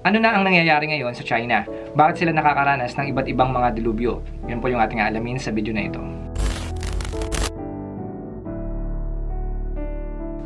Ano na ang nangyayari ngayon sa China? Bakit sila nakakaranas ng iba't ibang mga dilubyo? Yan po yung ating alamin sa video na ito.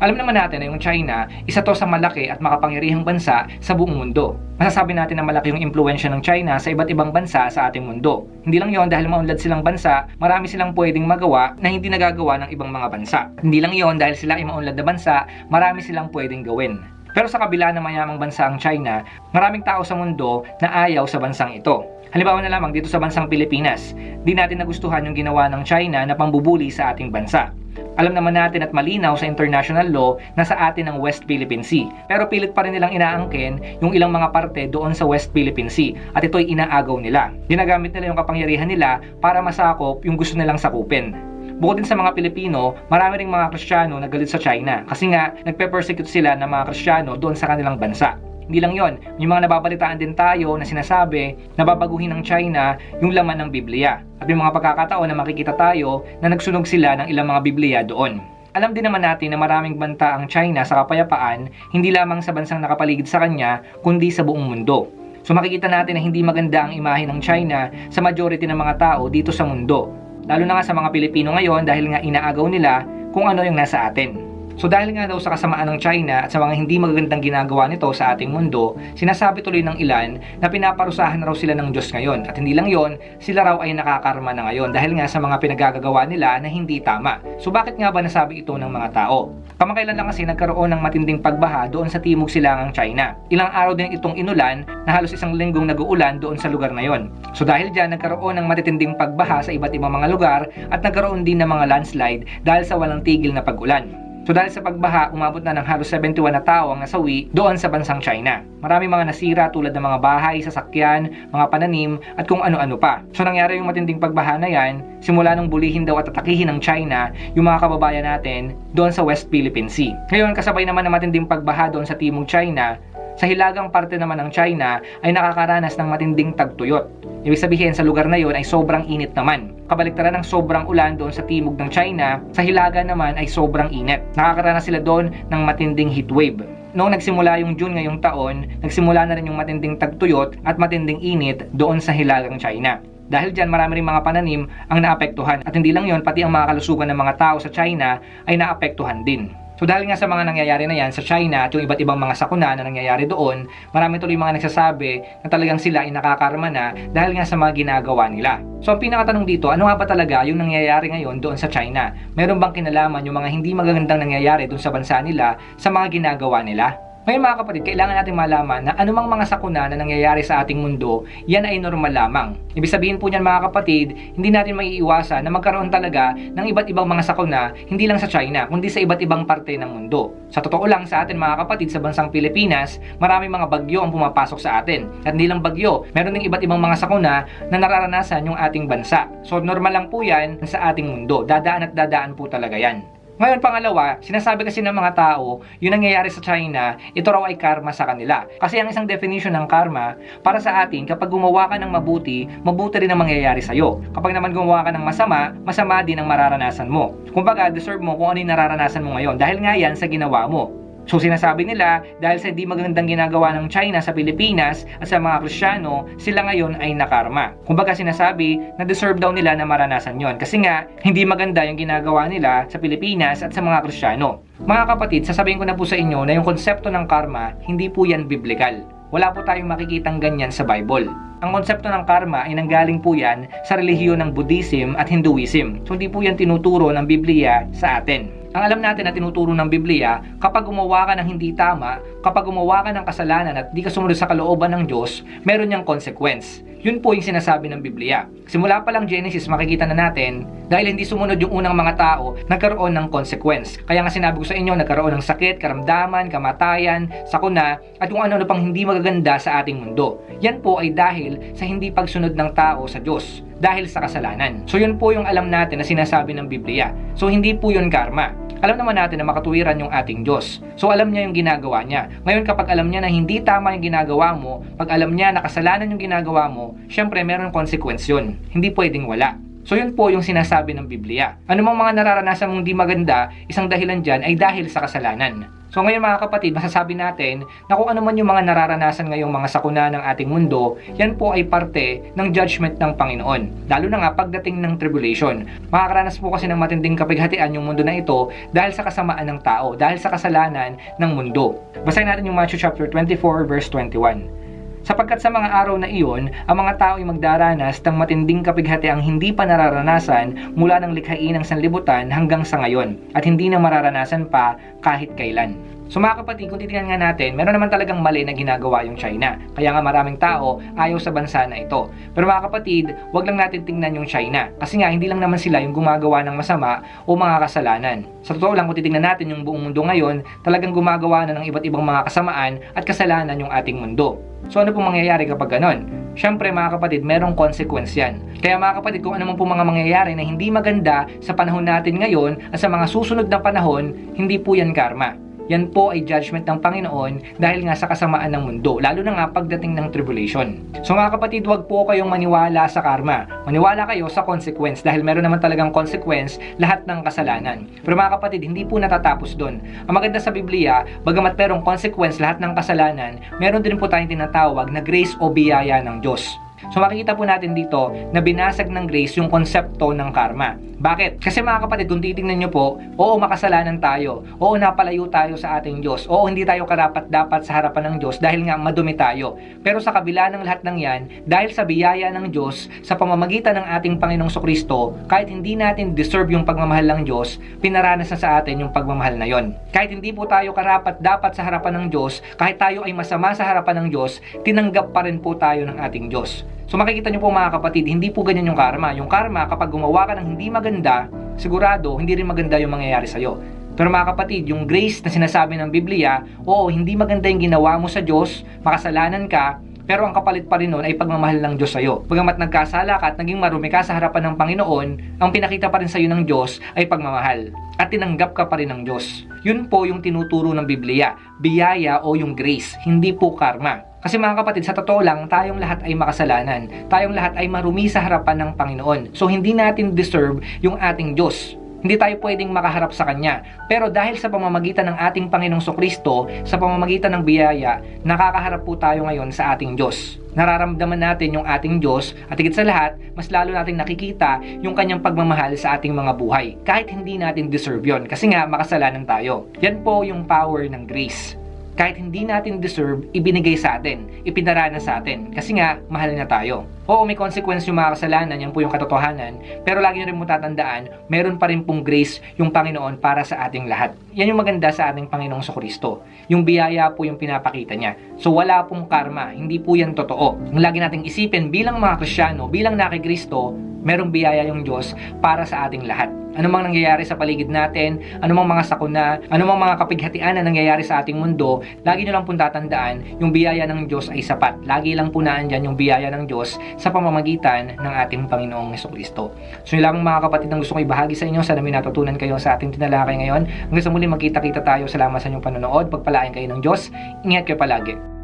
Alam naman natin na yung China, isa to sa malaki at makapangyarihang bansa sa buong mundo. Masasabi natin na malaki yung impluensya ng China sa iba't ibang bansa sa ating mundo. Hindi lang yon dahil maunlad silang bansa, marami silang pwedeng magawa na hindi nagagawa ng ibang mga bansa. Hindi lang yon dahil sila ay maunlad na bansa, marami silang pwedeng gawin. Pero sa kabila ng mayamang bansa ang China, maraming tao sa mundo na ayaw sa bansang ito. Halimbawa na lamang dito sa bansang Pilipinas, di natin nagustuhan yung ginawa ng China na pambubuli sa ating bansa. Alam naman natin at malinaw sa international law na sa atin ang West Philippine Sea. Pero pilit pa rin nilang inaangkin yung ilang mga parte doon sa West Philippine Sea at ito'y inaagaw nila. Ginagamit nila yung kapangyarihan nila para masakop yung gusto nilang sakupin. Bukod din sa mga Pilipino, marami ring mga Kristiyano na galit sa China kasi nga nagpe-persecute sila ng mga Kristiyano doon sa kanilang bansa. Hindi lang yon, yung mga nababalitaan din tayo na sinasabi na babaguhin ng China yung laman ng Biblia. At may mga pagkakataon na makikita tayo na nagsunog sila ng ilang mga Biblia doon. Alam din naman natin na maraming banta ang China sa kapayapaan, hindi lamang sa bansang nakapaligid sa kanya, kundi sa buong mundo. So makikita natin na hindi maganda ang imahe ng China sa majority ng mga tao dito sa mundo. Lalo na nga sa mga Pilipino ngayon dahil nga inaagaw nila kung ano yung nasa atin. So dahil nga daw sa kasamaan ng China at sa mga hindi magagandang ginagawa nito sa ating mundo, sinasabi tuloy ng ilan na pinaparusahan na raw sila ng Diyos ngayon. At hindi lang yon, sila raw ay nakakarma na ngayon dahil nga sa mga pinagagagawa nila na hindi tama. So bakit nga ba nasabi ito ng mga tao? Kamakailan lang kasi nagkaroon ng matinding pagbaha doon sa timog silangang China. Ilang araw din itong inulan na halos isang linggong nag-uulan doon sa lugar na yon. So dahil dyan nagkaroon ng matitinding pagbaha sa iba't ibang mga lugar at nagkaroon din ng mga landslide dahil sa walang tigil na pag-ulan. So dahil sa pagbaha, umabot na ng halos 71 na tao ang nasawi doon sa bansang China. Marami mga nasira tulad ng mga bahay, sasakyan, mga pananim, at kung ano-ano pa. So nangyari yung matinding pagbaha na yan, simula nung bulihin daw at atakihin ng China yung mga kababayan natin doon sa West Philippine Sea. Ngayon, kasabay naman ng matinding pagbaha doon sa timog China, sa hilagang parte naman ng China ay nakakaranas ng matinding tagtuyot. Ibig sabihin sa lugar na yon ay sobrang init naman. Kabaliktaran ng sobrang ulan doon sa timog ng China, sa hilaga naman ay sobrang init. Nakakaranas sila doon ng matinding heat wave. Noong nagsimula yung June ngayong taon, nagsimula na rin yung matinding tagtuyot at matinding init doon sa hilagang China. Dahil dyan marami rin mga pananim ang naapektuhan at hindi lang yon pati ang mga kalusugan ng mga tao sa China ay naapektuhan din. So dahil nga sa mga nangyayari na yan sa China at yung iba't ibang mga sakuna na nangyayari doon, marami tuloy mga nagsasabi na talagang sila ay nakakarma na dahil nga sa mga ginagawa nila. So ang pinakatanong dito, ano nga ba talaga yung nangyayari ngayon doon sa China? Meron bang kinalaman yung mga hindi magagandang nangyayari doon sa bansa nila sa mga ginagawa nila? Ngayon mga kapatid, kailangan natin malaman na anumang mga sakuna na nangyayari sa ating mundo, yan ay normal lamang. Ibig sabihin po niyan mga kapatid, hindi natin maiiwasan na magkaroon talaga ng iba't ibang mga sakuna, hindi lang sa China, kundi sa iba't ibang parte ng mundo. Sa totoo lang sa atin mga kapatid, sa bansang Pilipinas, marami mga bagyo ang pumapasok sa atin. At hindi lang bagyo, meron ding iba't ibang mga sakuna na nararanasan yung ating bansa. So normal lang po yan sa ating mundo. Dadaan at dadaan po talaga yan. Ngayon, pangalawa, sinasabi kasi ng mga tao, yung nangyayari sa China, ito raw ay karma sa kanila. Kasi ang isang definition ng karma, para sa atin, kapag gumawa ka ng mabuti, mabuti rin ang mangyayari sa'yo. Kapag naman gumawa ka ng masama, masama din ang mararanasan mo. Kumbaga, deserve mo kung ano yung nararanasan mo ngayon dahil nga yan sa ginawa mo. So sinasabi nila dahil sa hindi magandang ginagawa ng China sa Pilipinas at sa mga Kristiyano, sila ngayon ay nakarma. Kumbaga sinasabi na deserve daw nila na maranasan yon kasi nga hindi maganda yung ginagawa nila sa Pilipinas at sa mga Kristiyano. Mga kapatid, sasabihin ko na po sa inyo na yung konsepto ng karma, hindi po yan biblical. Wala po tayong makikitang ganyan sa Bible. Ang konsepto ng karma ay nanggaling po yan sa relihiyon ng Buddhism at Hinduism. So hindi po yan tinuturo ng Biblia sa atin. Ang alam natin na tinuturo ng Biblia, kapag gumawa ka ng hindi tama, kapag gumawa ka ng kasalanan at di ka sumunod sa kalooban ng Diyos, meron niyang consequence. Yun po yung sinasabi ng Biblia. Simula pa lang Genesis, makikita na natin, dahil hindi sumunod yung unang mga tao, nagkaroon ng consequence. Kaya nga sinabi ko sa inyo, nagkaroon ng sakit, karamdaman, kamatayan, sakuna, at kung ano-ano pang hindi magaganda sa ating mundo. Yan po ay dahil sa hindi pagsunod ng tao sa Diyos dahil sa kasalanan. So yun po yung alam natin na sinasabi ng Biblia. So hindi po yun karma alam naman natin na makatuwiran yung ating Diyos. So alam niya yung ginagawa niya. Ngayon kapag alam niya na hindi tama yung ginagawa mo, pag alam niya na kasalanan yung ginagawa mo, syempre meron consequence yun. Hindi pwedeng wala. So yun po yung sinasabi ng Biblia. Ano mga nararanasan mong di maganda, isang dahilan dyan ay dahil sa kasalanan. So ngayon mga kapatid, masasabi natin na kung ano man yung mga nararanasan ngayong mga sakuna ng ating mundo, yan po ay parte ng judgment ng Panginoon. Lalo na nga pagdating ng tribulation. Makakaranas po kasi ng matinding kapighatian yung mundo na ito dahil sa kasamaan ng tao, dahil sa kasalanan ng mundo. Basahin natin yung Matthew chapter 24 verse 21. Sapagkat sa mga araw na iyon, ang mga tao ay magdaranas ng matinding kapighatiang hindi pa nararanasan mula ng likhain ng sanlibutan hanggang sa ngayon at hindi na mararanasan pa kahit kailan. So mga kapatid, kung titingnan nga natin, meron naman talagang mali na ginagawa yung China. Kaya nga maraming tao ayaw sa bansa na ito. Pero mga kapatid, wag lang natin tingnan yung China. Kasi nga, hindi lang naman sila yung gumagawa ng masama o mga kasalanan. Sa totoo lang, kung titingnan natin yung buong mundo ngayon, talagang gumagawa na ng iba't ibang mga kasamaan at kasalanan yung ating mundo. So ano pong mangyayari kapag ganon? Siyempre mga kapatid, merong consequence yan. Kaya mga kapatid, kung ano man po mga mangyayari na hindi maganda sa panahon natin ngayon at sa mga susunod na panahon, hindi po yan karma. Yan po ay judgment ng Panginoon dahil nga sa kasamaan ng mundo, lalo na nga pagdating ng tribulation. So mga kapatid, wag po kayong maniwala sa karma. Maniwala kayo sa consequence dahil meron naman talagang consequence lahat ng kasalanan. Pero mga kapatid, hindi po natatapos doon. Ang maganda sa Biblia, bagamat merong consequence lahat ng kasalanan, meron din po tayong tinatawag na grace o biyaya ng Diyos. So makikita po natin dito na binasag ng grace yung konsepto ng karma. Bakit? Kasi mga kapatid, kung titingnan nyo po, oo makasalanan tayo, oo napalayo tayo sa ating Diyos, oo hindi tayo karapat dapat sa harapan ng Diyos dahil nga madumi tayo. Pero sa kabila ng lahat ng yan, dahil sa biyaya ng Diyos, sa pamamagitan ng ating Panginoong Kristo, kahit hindi natin deserve yung pagmamahal ng Diyos, pinaranas na sa atin yung pagmamahal na yon. Kahit hindi po tayo karapat dapat sa harapan ng Diyos, kahit tayo ay masama sa harapan ng Diyos, tinanggap pa rin po tayo ng ating Diyos. So makikita nyo po mga kapatid, hindi po ganyan yung karma. Yung karma, kapag gumawa ka ng hindi maganda, sigurado, hindi rin maganda yung mangyayari sa'yo. Pero mga kapatid, yung grace na sinasabi ng Biblia, oo, hindi maganda yung ginawa mo sa Diyos, makasalanan ka, pero ang kapalit pa rin nun ay pagmamahal ng Diyos sa'yo. Pagamat nagkasala ka at naging marumi ka sa harapan ng Panginoon, ang pinakita pa rin sa'yo ng Diyos ay pagmamahal. At tinanggap ka pa rin ng Diyos. Yun po yung tinuturo ng Biblia, biyaya o yung grace, hindi po karma. Kasi mga kapatid, sa totoo lang, tayong lahat ay makasalanan. Tayong lahat ay marumi sa harapan ng Panginoon. So hindi natin deserve yung ating Diyos. Hindi tayo pwedeng makaharap sa Kanya. Pero dahil sa pamamagitan ng ating Panginoong Sokristo, sa pamamagitan ng biyaya, nakakaharap po tayo ngayon sa ating Diyos. Nararamdaman natin yung ating Diyos at higit sa lahat, mas lalo nating nakikita yung kanyang pagmamahal sa ating mga buhay. Kahit hindi natin deserve yon kasi nga makasalanan tayo. Yan po yung power ng grace kahit hindi natin deserve, ibinigay sa atin, ipinarana sa atin. Kasi nga, mahal na tayo. Oo, may consequence yung mga kasalanan, yan po yung katotohanan. Pero lagi nyo rin mo tatandaan, meron pa rin pong grace yung Panginoon para sa ating lahat. Yan yung maganda sa ating Panginoong Kristo. Yung biyaya po yung pinapakita niya. So wala pong karma, hindi po yan totoo. Ang lagi nating isipin bilang mga Krisyano, bilang nakikristo, merong biyaya yung Diyos para sa ating lahat. Ano mang nangyayari sa paligid natin, ano mang mga sakuna, ano mang mga kapighatian na nangyayari sa ating mundo, lagi nyo lang pong tatandaan, yung biyaya ng Diyos ay sapat. Lagi lang po naandyan yung biyaya ng Diyos sa pamamagitan ng ating Panginoong Yeso Kristo. So yun lang mga kapatid ang gusto ko ibahagi sa inyo. Sana may natutunan kayo sa ating tinalakay ngayon. Hanggang sa muli magkita-kita tayo. Salamat sa inyong panonood. Pagpalain kayo ng Diyos. Ingat kayo palagi.